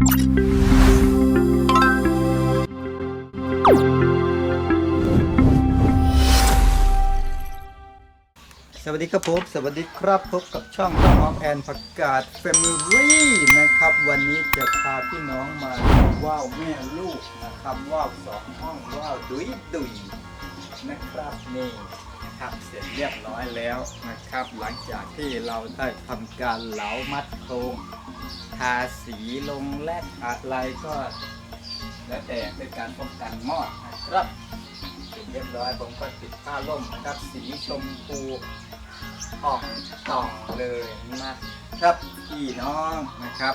สวัสดีครับผม สวัสดีครับพบกับช่องน้องแอนประกาศ Family นะครับ วันนี้จะพาพี่น้องมาว่าวแม่ลูกนะครับว่าวสองห้องว่าวดุยดุยนะครับนี่ นะครับเสร็จเรียบร้อยแล้วนะครับ หลังจากที่เราได้ทำการเหลามัดโครงทาสีลงแลกอะไรก็ แล้วแต่เป็นการป้องกันมอดนะครับเสร็จเรียบร้อยผมก็ติดผ้าร่มนะครับสีชมพูอ่องต่องเลยนะครับพี่น้องนะครับ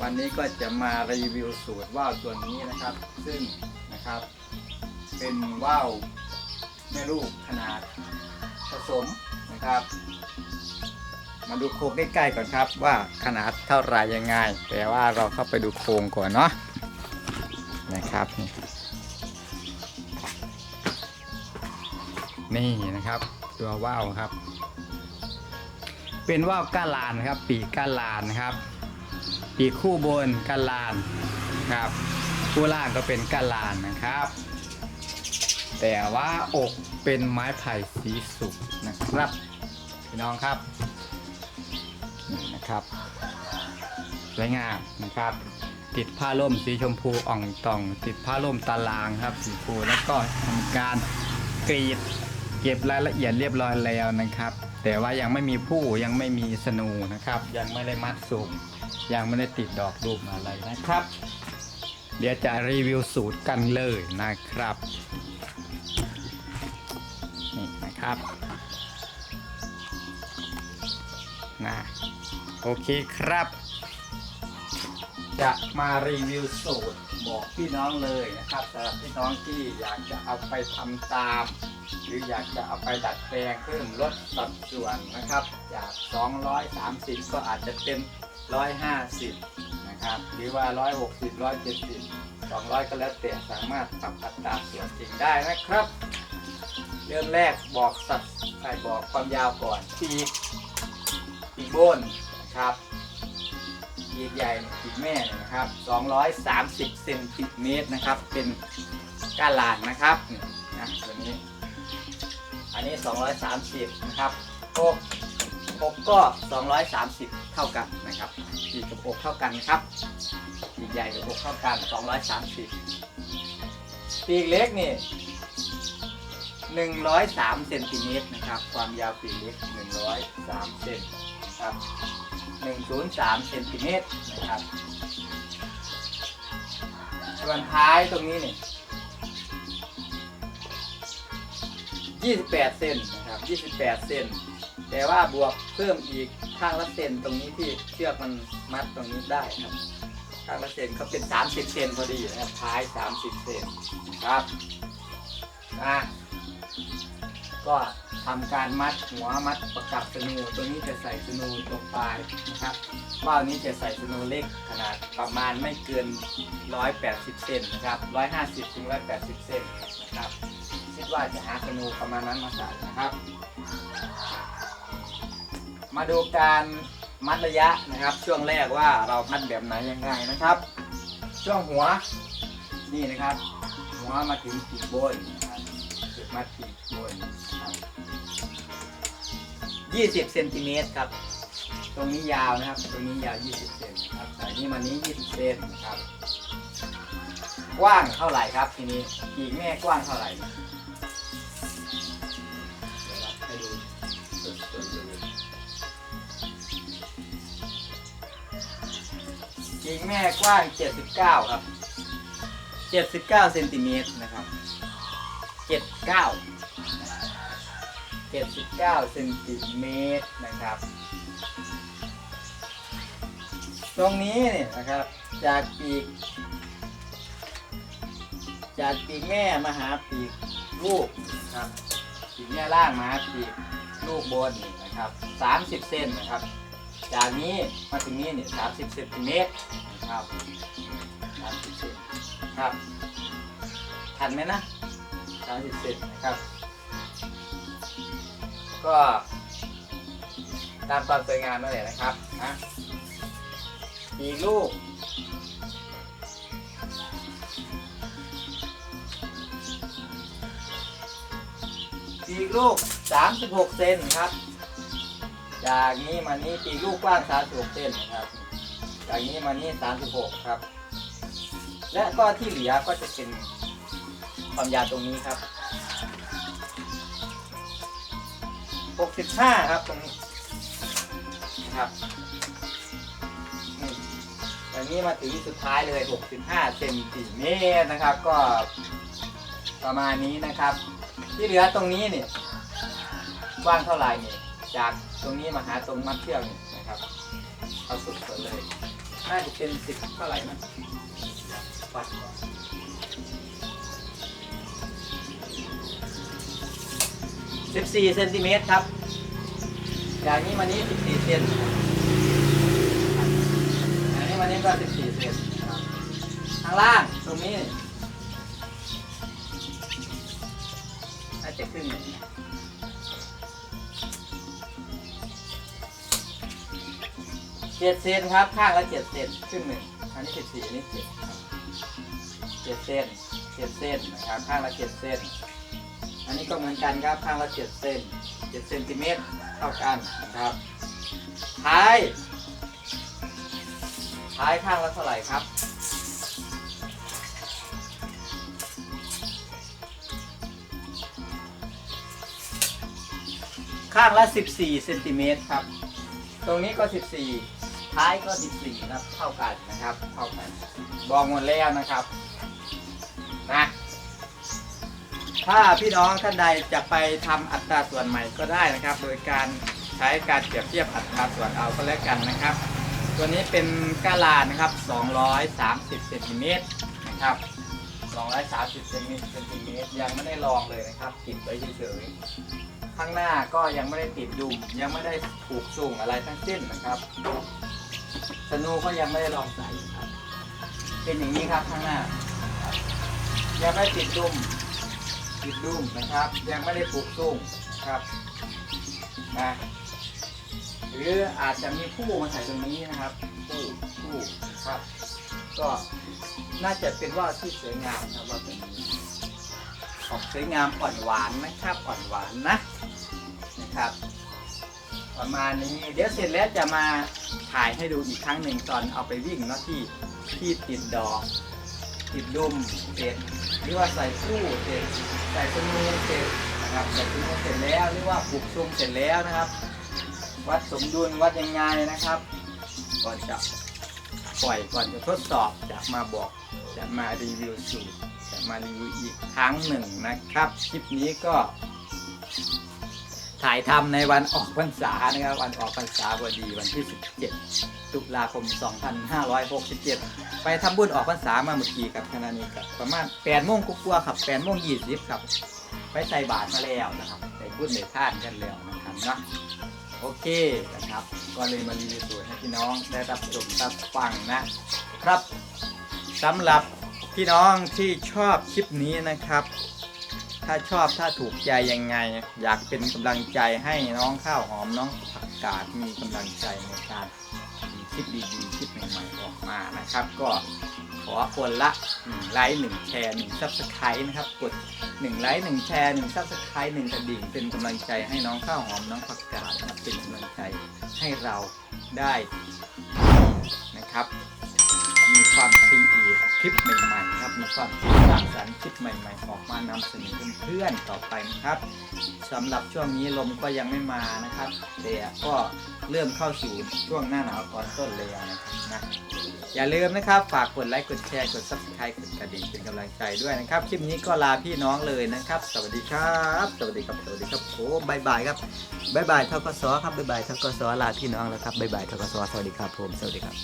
วันนี้ก็จะมารีวิวสูตรว่าวตัวนี้นะครับ ซึ่งนะครับ เป็นว่าวแม่ลูกขนาด สมนะครับ มาดูโครงใกล้ๆก่อนครับว่าขนาดเท่าไหรยังไง แต่ว่าเราเข้าไปดูโครงก่อนเนาะนะครับ นี่นะครับ ตัวว่าวครับ เป็นว่าวก้าลานครับ ปีกก้าลานครับ ปีกคู่บนก้าลานครับคู่ล่างก็เป็นก้าลานนะครับ แต่ว่าอกเป็นไม้ไผ่สีสุกนะครับ พี่น้องครับนี่นะครับสวยงามนะครับ ติดผ้าร่มสีชมพูอ่องต่อง ติดผ้าร่มตารางครับสีชมพูแล้วก็ทำการกรีดเก็บรายละเอียดเรียบร้อยแล้วนะครับ แต่ว่ายังไม่มีผู้ยังไม่มีสนูนะครับ ยังไม่ได้มัดสุ่มยังไม่ได้ติดดอกรูปอะไรนะครับ เดี๋ยวจะรีวิวสูตรกันเลยนะครับ ครับนะโอเคครับ จะมารีวิวสูตรบอกพี่น้องเลยนะครับสำหรับพี่น้องที่อยากจะเอาไปทำตาม หรืออยากจะเอาไปดัดแปลงเพิ่มลดสัดส่วนนะครับ จาก 230 ก็อาจจะเป็น 150 นะครับ หรือว่า 160 170 200 ก็แล้วแต่สามารถปรับอัตราส่วนจริงได้นะครับ เริ่มแรกบอกสัดใส่บอกความยาวก่อนปีกปีกบนนะครับปีกใหญ่ปีกแม่นะครับ 230เซนติเมตรนะครับ เป็นก้านลานนะครับนะตัวนี้ อันนี้ 230 นะครับอกอกก็ 230 เท่ากันนะครับปีกกับอกเท่ากันนะครับปีกใหญ่กับอกเท่ากัน 230ปีกเล็กนี่ 103เซนติเมตรนะครับ ความยาวปีกเล็ก103เซนครับ103เซนติเมตรนะครับส่วนท้ายตรงนี้เนี่ย28 เซนนะครับ 28 เซน แต่ว่าบวกเพิ่มอีกข้างละเซนตรงนี้ที่เชือกมันมัดตรงนี้ได้ครับ ข้างละเซนก็เป็น 30 เซนพอดีนะครับ ท้าย 30 เซนครับนะ ก็ทำการมัดหัวมัดประกับสนูตัวนี้จะใส่สนูตรงปลายนะครับว่าวนี้จะใส่สนูเล็กขนาดประมาณไม่เกิน 180 เซนนะครับ 150ถึง180 เซนนะครับ คิดว่าจะหาสนูประมาณนั้นมาใส่นะครับ มาดูการมัดระยะนะครับ ช่วงแรกว่าเรามัดแบบไหนยังไงนะครับ ช่วงหัวนี่นะครับ หัวมาถึงปีกบน นะครับจุดมัดปีกบนนะครับเซนติเมตรครับ ตรงนี้ยาวนะครับ ตรงนี้ยาว20เซนครับสายนี้มานี้20เซนครับ กว้างเท่าไหร่ครับ ทีนี้ปีกแม่กว้างเท่าไหร่เดี๋ยวเราให้ดูสดๆเลยปีกแม่กว้าง79ครับ79เซนติเมตรนะครับ 79 79เซนติเมตรนะครับ ตรงนี้เนี่ยนะครับ จากปีก จากปีกแม่มาหาปีกลูกนะครับ ปีกแม่ล่างมาหาปีกลูกบนนี่นะครับ30เซนนะครับ จากนี้มาถึงนี้เนี่ย30เซนติเมตรนะครับ30เซนครับ ทันไหมนะ 30เซนนะครับ ก็ตามความสวยงามนั่นแหละนะครับนะปีลูก ปีกลูก 36 เซนครับ จากนี้มานี้ปีกลูกกว้าง 36 เซนนะครับ จากนี้มานี้ 36 ครับ และก็ที่เหลือก็จะเป็น ความยาวตรงนี้ครับ 65 ครับตรงนี้นะครับนี่จากนี้มาถึงสุดท้ายเลย 65 เซนติเมตรนะครับ ก็ประมาณนี้นะครับ ที่เหลือตรงนี้เนี่ยกว้างเท่าไหร่เนี่ยจากตรงนี้มาหาตรงมัดเชือกนี่นะครับเอาสุดๆเลยน่าจะเป็นสิบเท่าไหร่นะวัดก่อน สิบสี่เซนติเมตรครับจากนี้มานี้สิบสี่เซนจากนี้มานี้ก็สิบสี่เซนครับข้างล่างตรงนี้น่าจะครึ่งหนึ่งเจ็ดเซนครับ ข้างละเจ็ดเซนครึ่งหนึ่งอันนี้สิบสี่อันนี้เจ็ดเจ็ดเซนเจ็ดเซนนะครับ ข้างละเจ็ดเซน อันนี้ก็เหมือนกันครับข้างละเจ็ดเซนเจ็ดเซนติเมตรเท่ากันนะครับท้ายท้ายข้างละเท่าไหร่ครับข้างละ 14เซนติเมตรครับ ตรงนี้ก็ 14 ท้ายก็ 14 นะครับ เท่ากันนะครับ เท่ากัน บอกหมดแล้วนะครับ ถ้าพี่น้องท่านใดจะไปทำอัตราส่วนใหม่ก็ได้นะครับ โดยการใช้การเปรียบเทียบอัตราส่วนเอาก็แล้วกันนะครับ ตัวนี้เป็นกาลานะครับ 230เซนติเมตรนะครับ 230เซนติเมตรยังไม่ได้ลองเลยนะครับติดไว้เฉยๆข้างหน้าก็ยังไม่ได้ติดดุมยังไม่ได้ผูกสุ่งอะไรทั้งสิ้นนะครับสนูก็ยังไม่ได้ลองใส่ครับ เป็นอย่างนี้ครับข้างหน้ายังไม่ติดดุม ติดดุมนะครับ ยังไม่ได้ผูกสุ่งครับนะหรืออาจจะมีผู้มาใส่ตรงนี้นะครับผู้ผู้ครับ ก็น่าจะเป็นว่าที่สวยงามครับว่าเป็นออกสวยงามอ่อนหวานนะครับอ่อนหวานนะนะครับ ประมาณนี้เดี๋ยวเสร็จแล้วจะมาถ่ายให้ดูอีกครั้งหนึ่งตอนเอาไปวิ่งเนาะที่ที่ติดดอก ติดดุมเสร็จหรือว่าใส่คู่เสร็จ ใส่สนูเสร็จนะครับใส่สนูเสร็จแล้วหรือว่าปลูกทรงเสร็จแล้วนะครับ วัดสมดุลวัดยังไงนะครับก่อนจะปล่อยก่อนจะทดสอบจะมาบอกจะมารีวิวสูตรจะมารีวิวอีกครั้งหนึ่งนะครับคลิปนี้ก็ ถ่ายทำในวันออกพรรษานะครับ วันออกพรรษาพอดีวันที่ 17 ตุลาคม 2567 ไปทำบุญออกพรรษามาเมื่อกี้กับคณะนี้กับประมาณ8โมงกว่าครับ8โมง20ครับ ไปใส่บาตรมาแล้วนะครับ ใส่บุญในท่านกันแล้วนะครับเนาะโอเคนะครับ ก็เลยมารีวิวสวยให้พี่น้องได้รับชมรับฟังนะครับสำหรับพี่น้องที่ชอบคลิปนี้นะครับ ถ้าชอบถ้าถูกใจยังไง อยากเป็นกำลังใจให้น้องข้าวหอมน้องผักกาดมีกำลังใจในการมีคลิปดีๆคลิปใหม่ๆออกมานะครับ ก็ขอคนละไลค์1แชร์1ซับสไครต์นะครับ กด1ไลค์1แชร์1ซับสไครต์1กระดิ่งเป็นกำลังใจให้น้องข้าวหอมน้องผักกาดนะครับเป็นกำลังใจให้เราได้นะครับ คลิปใหม่ๆครับมีความคิดสร้างสรรค์คลิปใหม่ ๆ ออกมานำเสนอเพื่อนๆต่อไปนะครับสำหรับช่วงนี้ลมก็ยังไม่มานะครับแต่ก็เริ่มเข้าสู่ช่วงหน้าหนาวตอนต้นแล้วนะครับนะอย่าลืมนะครับฝากกดไลค์กดแชร์กด subscribe กดกระดิ่งเป็นกำลังใจด้วยนะครับคลิปนี้ก็ลาพี่น้องเลยนะครับ สวัสดีครับ สวัสดีครับสวัสดีครับโอ้บายบายครับบายบายทกศครับบายบายทกศลาพี่น้องแล้วครับบายบายทกศสวัสดีครับผมสวัสดีครับ